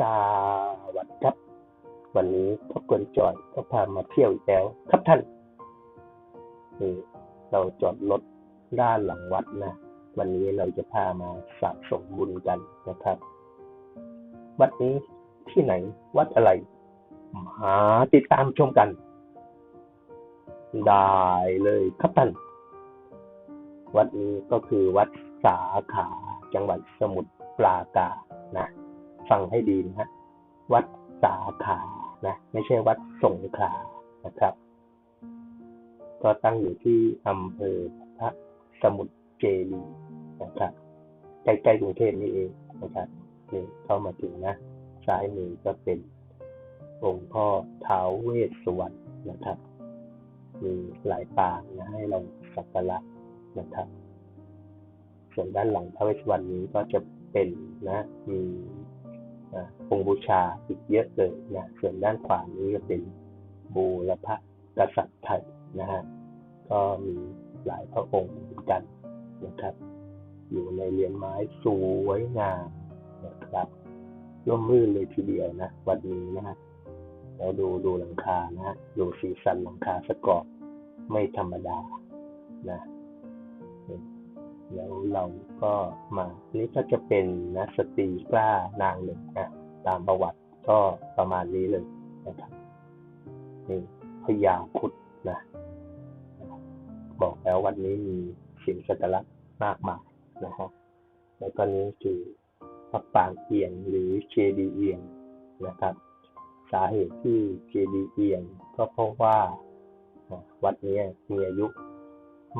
สวัสดีครับ วันนี้พ่อกวนจอยก็พามาเที่ยวอีกแล้วครับท่านนี่เราจอดรถด้านหลังวัดนะ วันนี้เราจะพามาสะสมบุญกันนะครับ วัดนี้ที่ไหนวัดอะไรมาติดตามชมกัน ได้เลยครับท่าน วัดนี้ก็คือวัดสาขาจังหวัดสมุทรปราการนะ ฟังให้ดีนะฮะวัดสาขานะไม่ใช่วัดสงขลานะครับ ก็ตั้งอยู่ที่อำเภอพระสมุทรเจดีย์นะครับใกล้ๆกรุงเทพนี่เองนะครับนี่เข้ามาถึงนะซ้ายมือก็เป็นองค์พ่อท้าวเวสสุวรรณนะครับ มีหลายปางนะให้เราสักการะนะครับ ส่วนด้านหลังท้าวเวสสุวรรณนี้ก็จะเป็นนะมี องค์บูชาอีกเยอะเลยนะส่วนด้านขวานี้ก็เป็นบูรพกษัตริย์ไทยนะฮะก็มีหลายพระองค์เหมือนกันนะครับ อยู่ในเรือนไม้สวยงามนะครับร่มรื่นเลยทีเดียวนะวันนี้นะฮะเราดูดูหลังคานะฮะดูสีสันหลังคาสกอบไม่ธรรมดานะ แล้วเราก็มานี่ก็จะเป็นนะสตรีกล้านางหนึ่งนะตามประวัติก็ประมาณนี้เลยนะครับนี่พญาคุดนะบอกแล้ววันนี้มีสิ่งสักการะมากมายนะฮะแล้วก็นี้คือพระปางเอียงหรือเจดีเอียงนะครับ สาเหตุที่เจดีเอียงก็เพราะว่าอ่าวัดนี้มีอายุ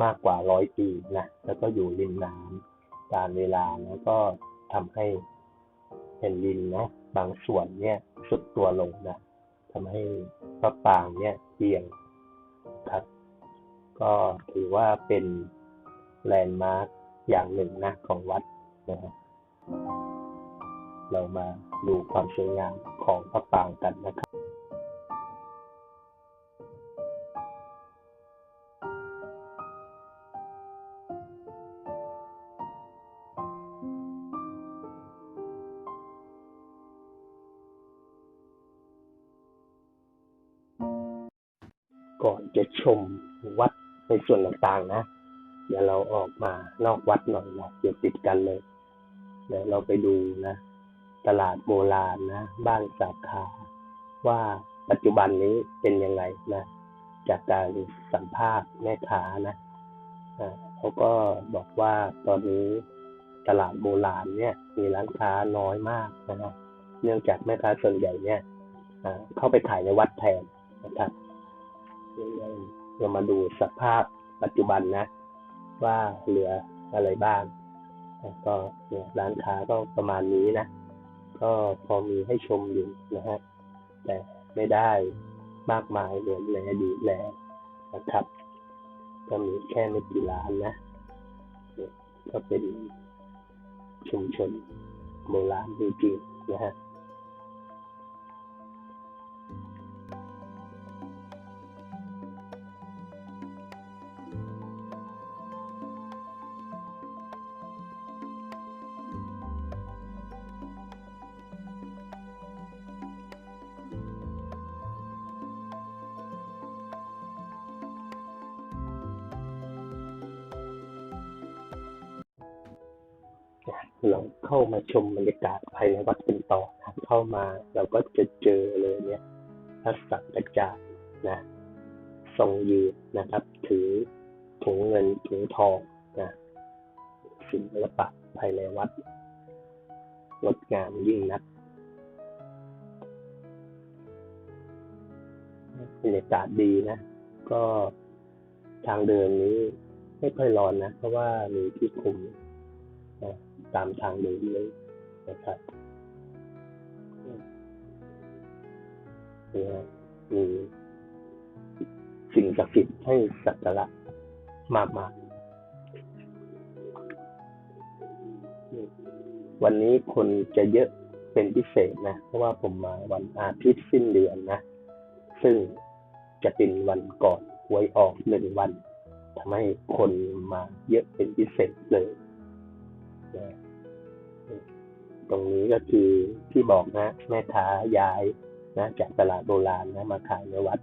มากกว่าร้อยปีนะแล้วก็อยู่ริมน้ำการเวลาแล้วก็ทำให้แผ่นดินนะบางส่วนเนี่ยสุดตัวลงนะทำให้พระปางเนี่ยเอียงครับ ก็ถือว่าเป็นแลนด์มาร์กอย่างหนึ่งนะของวัดนะฮะเรามาดูความสวยงามของพระปรางกันนะครับ ก่อนจะชมวัดในส่วนต่างๆนะ เดี๋ยวเราออกมานอกวัดหน่อยนะเดี๋ยวติดกันเลยเดี๋ยวเราไปดูนะ ตลาดโบราณนะ บ้านสาขาว่าปัจจุบันนี้เป็นยังไงนะ จากการสัมภาษณ์แม่ค้านะอ่าเขาก็บอกว่าตอนนี้ตลาดโบราณเนี่ย มีร้านค้าน้อยมากนะครับเนื่องจากแม่ค้าส่วนใหญ่เนี่ยอ่าเข้าไปขายในวัดแทนนะครับ เรามาดูสภาพปัจจุบันนะ ว่าเหลืออะไรบ้างแล้วก็เนี่ยร้านค้าก็ประมาณนี้นะ ก็พอมีให้ชมอยู่นะฮะแต่ไม่ได้มากมายเหมือนในอดีตแล้วนะครับ ก็มีแค่ไม่กี่ร้านนะเนี่ยก็เป็นชุมชนโบราณจริงๆนะฮะ เราเข้ามาชมบรรยากาศภายในวัดเป็นต่อนะเข้ามาเราก็จะเจอเลยเนี่ยพระสังฆจารย์นะทรงยืนนะครับ ถือถุงเงินถุงทองนะศิลปะภายในวัดงดงามยิ่งนักบรรยากาศดีนะ ก็ทางเดินนี้ไม่ค่อยร้อนนะ เพราะว่ามีที่คุมนะ ตามทางเดินเลยนะครับนี่ฮะมีสิ่งศักดิ์สิทธิ์ให้สักการะมากมายวันนี้คนจะเยอะเป็นพิเศษนะ เพราะว่าผมมาวันอาทิตย์สิ้นเดือนนะ ซึ่งจะเป็นวันก่อนหวยออกหนึ่งวันทำให้คนมาเยอะเป็นพิเศษเลย ตรงนี้ก็คือที่บอกนะ แม่ค้าย้ายนะจากตลาดโบราณนะมาขายในวัด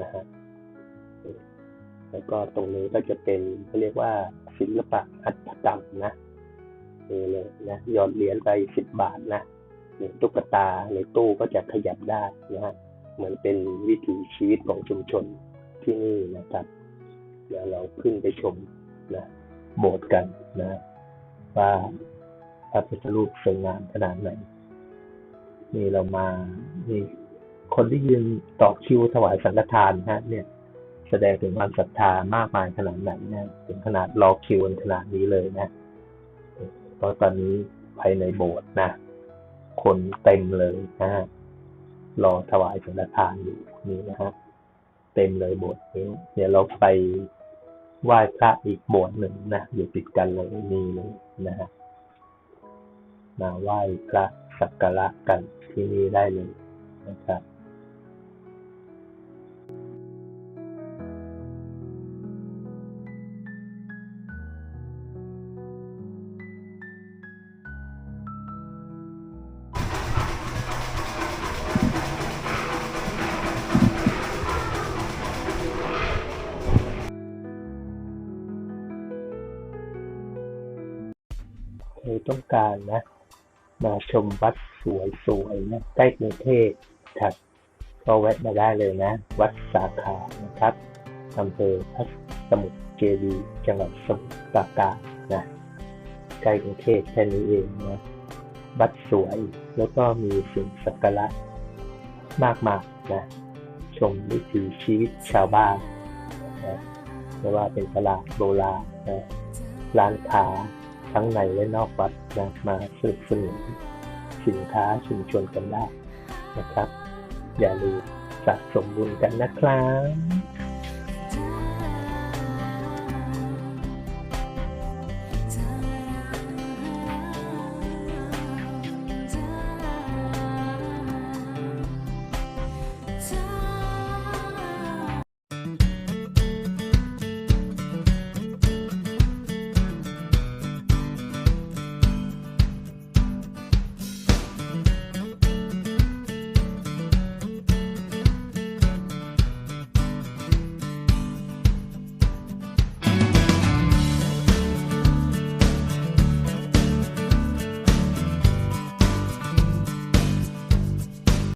นะฮะแล้วก็ตรงนี้ก็จะเป็นเขาเรียกว่าศิลปะหัตกรรมนะนี่เลยนะหยอดเหรียญไปสิบบาทนะตุ๊กตาในตู้ก็จะขยับได้นะฮะเหมือนเป็นวิถีชีวิตของชุมชนที่นี่นะครับ เดี๋ยวเราขึ้นไปชมนะโบสถ์กันนะ ว่าพระพุทธรูปสวยงามขนาดไหนนี่เรามานี่คนที่ยืนต่อคิวถวายสังฆทานฮะ เนี่ยแสดงถึงความศรัทธามากมายขนาดไหนนะถึงขนาดรอคิวขนาดนี้เลยนะเพราะตอนนี้ภายในโบสถ์นะ คนเต็มเลยนะฮะรอถวายสังฆทานอยู่นี่นะฮะเต็มเลยโบสถ์นี้เดี๋ยวเราไป ไหว้พระอีกโบสถ์หนึ่งนะอยู่ติดกันเลยนี่เลยนะฮะมาไหว้พระสักการะกันที่นี่ได้เลยนะครับ ใครต้องการนะ มาชมวัดสวยๆนะใกล้กรุงเทพครับก็แวะมาได้เลยนะ วัดสาขานะครับอำเภอพระสมุทรเจดีจังหวัดสมุทรปราการนะใกล้กรุงเทพแค่นี้เองนะวัดสวยแล้วก็มีสิ่งศักระมากมายนะชมวิถีชีวิตชาวบ้านนะไม่ว่าเป็นตลาดโบราณนะร้านค้า ทั้งในและนอกวัดนะมาสนับสนุนสินค้าชุมชนกันได้นะครับ อย่าลืมสะสมบุญกันนะครับ